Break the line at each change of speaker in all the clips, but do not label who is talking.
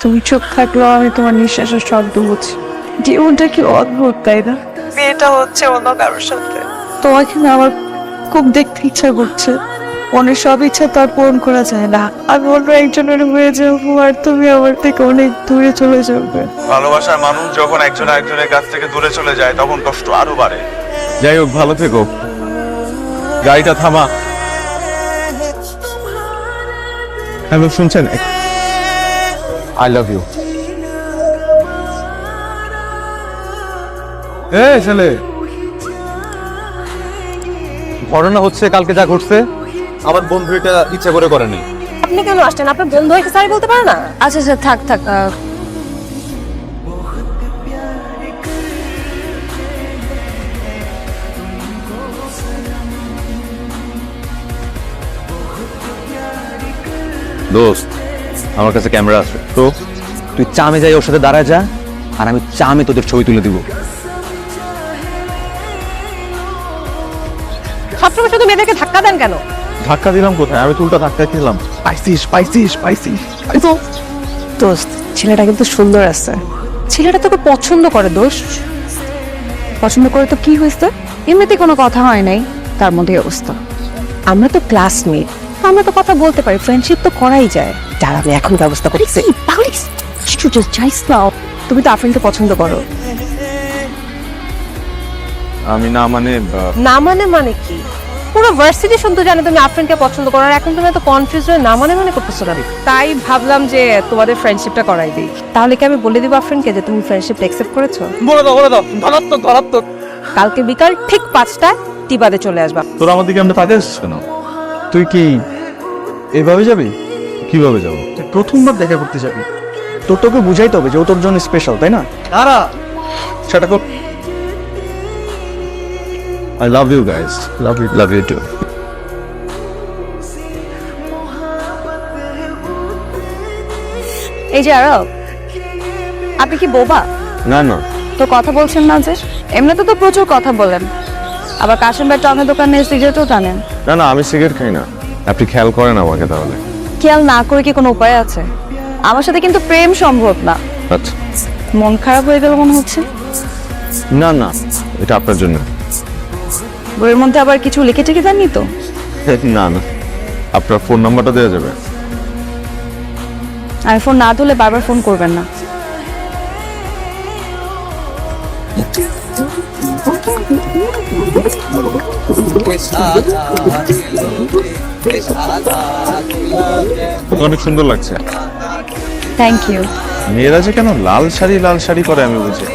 তুমি চোখ থাকলেও আমি তোমার নিঃশ্বাসের শব্দ বুঝি জীবনটা কি অদ্ভুত তাই না? বিয়েটা হচ্ছে অন্য কারোর সাথে। তোমাকে না আমার খুব দেখতে ইচ্ছা করছে। মনের সব ইচ্ছা তার পূরণ করা যায় না। আমি অন্য একজনের হয়ে যাব আর তুমি আমার থেকে অনেক দূরে চলে যাবে।
ভালোবাসার মানুষ যখন একজন একজনের কাছ থেকে দূরে চলে যায় তখন কষ্ট আরও বাড়ে। যাই হোক ভালো থেকো। গাড়িটা থামা। হ্যালো শুনছেন? আই লাভ ইউ এ ছেলে। ঘটনা হচ্ছে কালকে যা ঘটছে আমার বন্ধু এটা ইচ্ছা করে করেনি।
আপনি কেন আসছেন? আপনার বন্ধু হয়েছে স্যার বলতে পারে না?
আচ্ছা আচ্ছা থাক থাক আহ,
দোস্ত আমার কাছে ক্যামেরা আছে। তো তুই চামে যাই ওর সাথে দাঁড়ায় যা আর আমি চামে তোদের ছবি তুলে দিব।
সবসময় শুধু মেয়েদেরকে ধাক্কা দেন কেন?
ধাক্কা দিলাম কোথায়? আমি তো উল্টা ধাক্কা খেলাম। পাইছিস পাইছিস পাইছিস
দোস্ত ছেলেটা কিন্তু সুন্দর আছে। ছেলেটা তোকে পছন্দ করে দোস্ত পছন্দ করে তো কি হয়েছে? এমনিতে কোনো কথা হয় নাই। তার মধ্যে অবস্থা। আমরা তো ক্লাসমেট আমরা তো কথা বলতে পারি ফ্রেন্ডশিপ তো করাই যায়। যার আমি এখন ব্যবস্থা করছি। চাইস না তুমি তো আফরিনকে পছন্দ করো।
আমি না মানে
না মানে মানে কি? পুরো ভার্সিটি শুনতে জানে তুমি আফরিনকে পছন্দ করো আর এখন তুমি এত কনফিউজ হয়ে না মানে মানে করতেছো কেন? তাই ভাবলাম যে তোমাদের ফ্রেন্ডশিপটা করাই দিই। তাহলে কি আমি বলে দিব আফরিনকে যে তুমি ফ্রেন্ডশিপটা অ্যাকসেপ্ট করেছ?
বলে দাও বলে দাও। ধরাত্মক ধরাত্মক
কালকে বিকাল ঠিক পাঁচটায় টিবাদে চলে আসবা।
তোর আমাদের দিকে আমরা তাকে কেন?
তুই কি এভাবে যাবি?
কীভাবে যাব?
প্রথমবার দেখা করতে যাবি। তোর তোকে বুঝাইতে হবে যে ও তোর জন্য স্পেশাল তাই না? তারা
সেটা কর। I love you guys love you love you too
এই যে আরব আপনি কি বোবা?
না না।
তো কথা বলছেন না যে? এমনিতে তো প্রচুর কথা বলেন। আবার কাশিম ভাই টমের দোকানে সিগারেটও টানেন।
না না আমি সিগারেট খাই না। আপনি খেয়াল করেন আমাকে তাহলে।
খেয়াল না করে কি কোনো উপায় আছে? আমার সাথে কিন্তু প্রেম সম্ভব না।
আচ্ছা।
মন খারাপ হয়ে গেল মনে হচ্ছে?
না না এটা আপনার জন্য।
বইয়ের মধ্যে আবার কিছু লিখে টেকে দেননি তো?
না না। আপনার ফোন নাম্বারটা দেওয়া যাবে।
আমি ফোন না তুলে বারবার ফোন করবেন না।
অনেক সুন্দর লাগছে।
থ্যাংক ইউ
মেয়েরা যে কেন লাল শাড়ি লাল শাড়ি করে আমি বুঝি।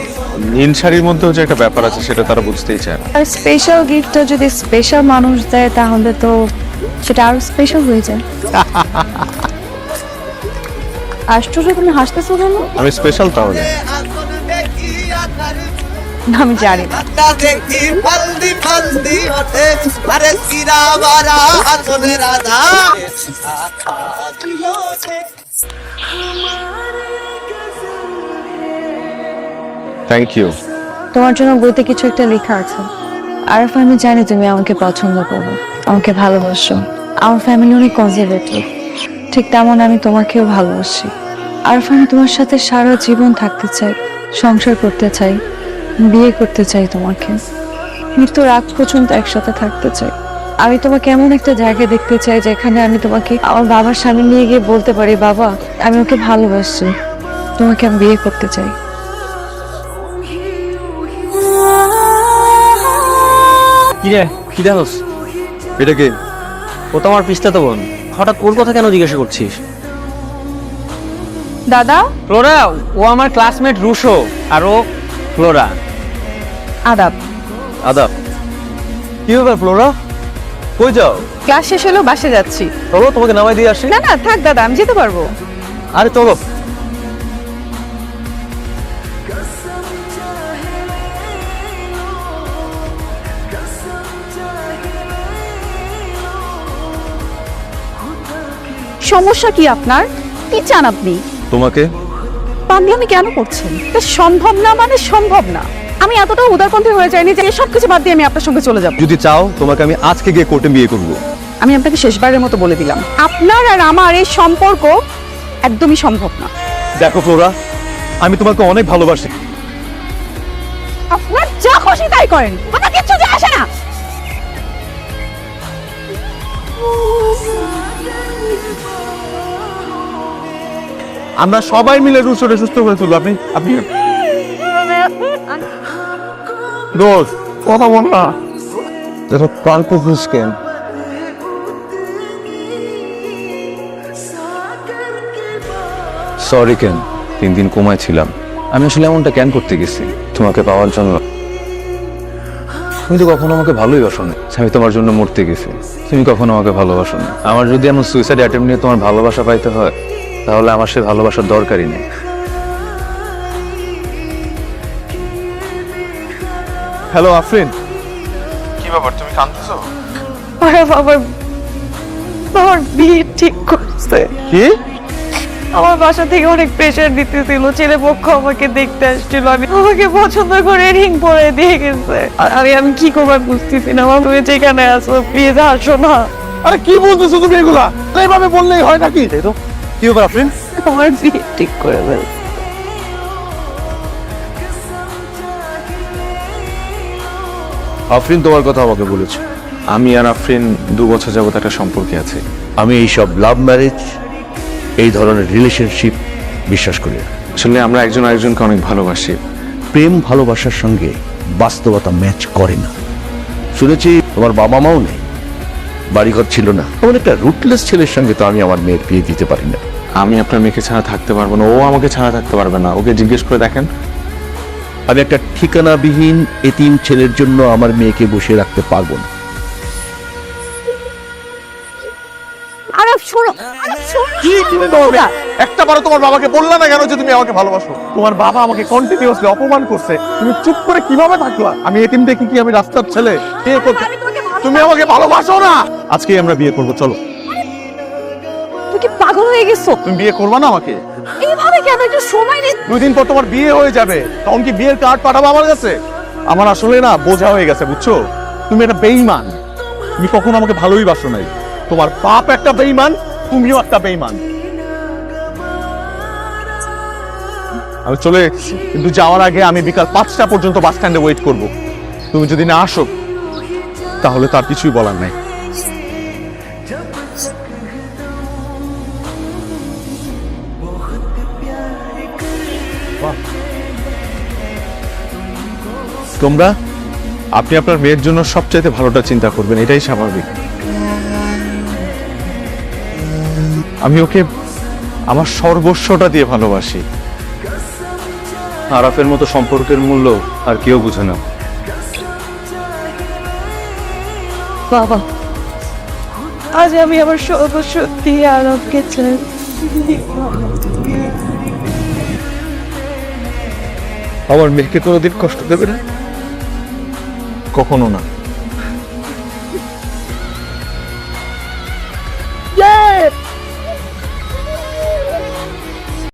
নীল শাড়ির মধ্যেও যে একটা ব্যাপার আছে সেটা তারা বুঝতেই চায় না।
আর স্পেশাল গিফটটা যদি স্পেশাল মানুষ দেয় তাহলে তো সেটা আরও স্পেশাল হয়ে যায়। আশ্চর্য তুমি হাসতেছো কেন?
আমি স্পেশাল তাহলে?
আমি জানি না।
দেখি ফালদি ফালদি ওঠে। আরে সিরা বারা হাসনে রাধা
থ্যাংক ইউ
তোমার জন্য বইতে কিছু একটা লেখা আছে। আর আমি জানি তুমি আমাকে পছন্দ করো। আমাকে ভালোবাসো। আমার ফ্যামিলি অনেক কনজারভেটিভ ঠিক তেমন আমি তোমাকেও ভালোবাসি। আর আমি তোমার সাথে সারা জীবন থাকতে চাই সংসার করতে চাই। বিয়ে করতে চাই তোমাকে। মৃত্যুর আগ পর্যন্ত একসাথে থাকতে চাই। আমি তোমাকে এমন একটা জায়গায় দেখতে চাই যেখানে আমি তোমাকে আমার বাবার সামনে নিয়ে গিয়ে বলতে পারি বাবা আমি ওকে ভালোবাসি। তোমাকে আমি বিয়ে করতে চাই।
কি কি দেখোস?
এটা কি?
ও তো আমার পিস্তা বোন। হঠাৎ ওর কথা কেন জিজ্ঞাসা করছিস?
দাদা?
ফ্লোরা ও আমার ক্লাসমেট রুশো আর ও ফ্লোরা?
আদাব।
আদাব। কি ব্যাপার ফ্লোরা? কই যাও?
ক্লাস শেষ হলেও বাসে যাচ্ছি।
চলো তোমাকে নামাই দিয়ে আসি।
না না থাক দাদা আমি যেতে পারব।
আরে চলো।
সমস্যা কি আপনার? কি চান আপনি?
তোমাকে?
পাগলামি কেন করছেন এটা সম্ভব না মানে সম্ভব না। আমি এতটা উদারপন্থী হয়ে যাইনি যে সব কিছু বাদ দিয়ে আমি আপনার সঙ্গে চলে যাব।
যদি চাও তোমাকে আমি আজকে গিয়ে কোর্টে বিয়ে করব।
আমি আপনাকে শেষবারের মতো বলে দিলাম। আপনার আর আমার এই সম্পর্ক একদমই সম্ভব না।
দেখো ফ্লোরা আমি তোমাকে অনেক ভালোবাসি।
আপনার যা খুশি তাই করেন। আমার কিচ্ছু যায় আসে না।
আমরা সবাই মিলে রুশোরে সুস্থ করে তুলবো। আপনি আপনি দোষ কথা বল না।
দেখো গল্প বুঝকেন
সরি কেন? তিন দিন কোমায় ছিলাম। আমি আসলে এমনটা কেন করতে গেছি? তোমাকে পাওয়ার জন্য। তুমি তো কখনো আমাকে ভালোই বাসো না। আমি তোমার জন্য মরতে গেছি। তুমি কখনো আমাকে ভালোবাসো না। আমার যদি এমন সুইসাইড অ্যাটেম্প নিয়ে তোমার ভালোবাসা পাইতে হয় তাহলে আমার সে ভালোবাসার দরকারই নেই।
হ্যালো আফরিন। কি ব্যাপার তুমি কাঁদতেছো?
আরে বাবার বাবার বিয়ে ঠিক করছে।
কি?
আমার বাসা থেকে অনেক প্রেশার দিতেছিল ছেলে পক্ষ আমাকে দেখতে আসছিল আমি আমাকে পছন্দ করে রিং পরে দিয়ে গেছে। আর আমি আমি কি করবার বুঝতেছি না আমার তুমি যেখানে আসো প্লিজ আসো না।
আরে কি বলতেছো তুমি এগুলা? এইভাবে বললেই হয় নাকি?
তো। কি ব্যাপার আফরিন
আমার বিয়ে ঠিক করে ফেল
আফরিন তোমার কথা আমাকে বলেছে। আমি আর আফরিন দু বছর যাবত একটা সম্পর্কে আছে।
আমি এই সব লাভ ম্যারেজ এই ধরনের রিলেশনশিপ বিশ্বাস করি না।
আসলে আমরা একজন আরেকজনকে অনেক ভালোবাসি।
প্রেম ভালোবাসার সঙ্গে বাস্তবতা ম্যাচ করে না। শুনেছি তোমার বাবা মাও নেই। বাড়িঘর ছিল না। এমন একটা রুটলেস ছেলের সঙ্গে তো আমি আমার মেয়ের বিয়ে দিতে পারি না।
আমি আপনার মেয়েকে ছাড়া থাকতে পারব না। ও আমাকে ছাড়া থাকতে পারবে না। ওকে জিজ্ঞেস করে দেখেন।
আমি একটা ঠিকানাবিহীন এতিম ছেলের জন্য আমার মেয়েকে বসে রাখতে পারব না।
আরব শোনো আরব শোনো
কি কিনে দেবো আমি? একটা বারো তোমার বাবাকে বললা না কেন যে তুমি আমাকে ভালোবাসো? তোমার বাবা আমাকে কন্টিনিউয়াসলি অপমান করছে। তুমি চুপ করে কীভাবে থাকলা? আমি এতিম দেখি কি আমি রাস্তার ছেলে? বিয়ে করতে তুমি আমাকে ভালোবাসো না। আজকেই আমরা বিয়ে করব চলো।
তুই কি পাগল হয়ে গেছো?
তুমি বিয়ে করবা না আমাকে?
এইভাবে কেন? একটু সময় নে
দুই দিন পর তোমার বিয়ে হয়ে যাবে। তখন কি বিয়ের কার্ড পাঠাবো আমার কাছে? আমার আসলে না বোঝা হয়ে গেছে বুঝছ? তুমি একটা বেইমান তুমি কখনো আমাকে ভালোই বাসো নাই। তোমার বাপ একটা বেইমান তুমিও একটা বেইমান আমি চলে এসেছি কিন্তু যাওয়ার আগে আমি বিকাল পাঁচটা পর্যন্ত বাস স্ট্যান্ডে ওয়েট করব। তুমি যদি না আসো তাহলে তার কিছুই বলার নাই। তোমরা, আপনি আপনার মেয়ের জন্য সবচাইতে ভালোটা চিন্তা করবেন, এটাই স্বাভাবিক। আমি ওকে আমার সর্বস্বটা দিয়ে ভালোবাসি।
আরাফের মতো সম্পর্কের মূল্য আর কেউ বুঝে না।
বাবা, আজ আমি আমার সর্বশক্তি আরবকে চাই
আমার মেয়েকে কোনোদিন কষ্ট দেবে না? কখনো না।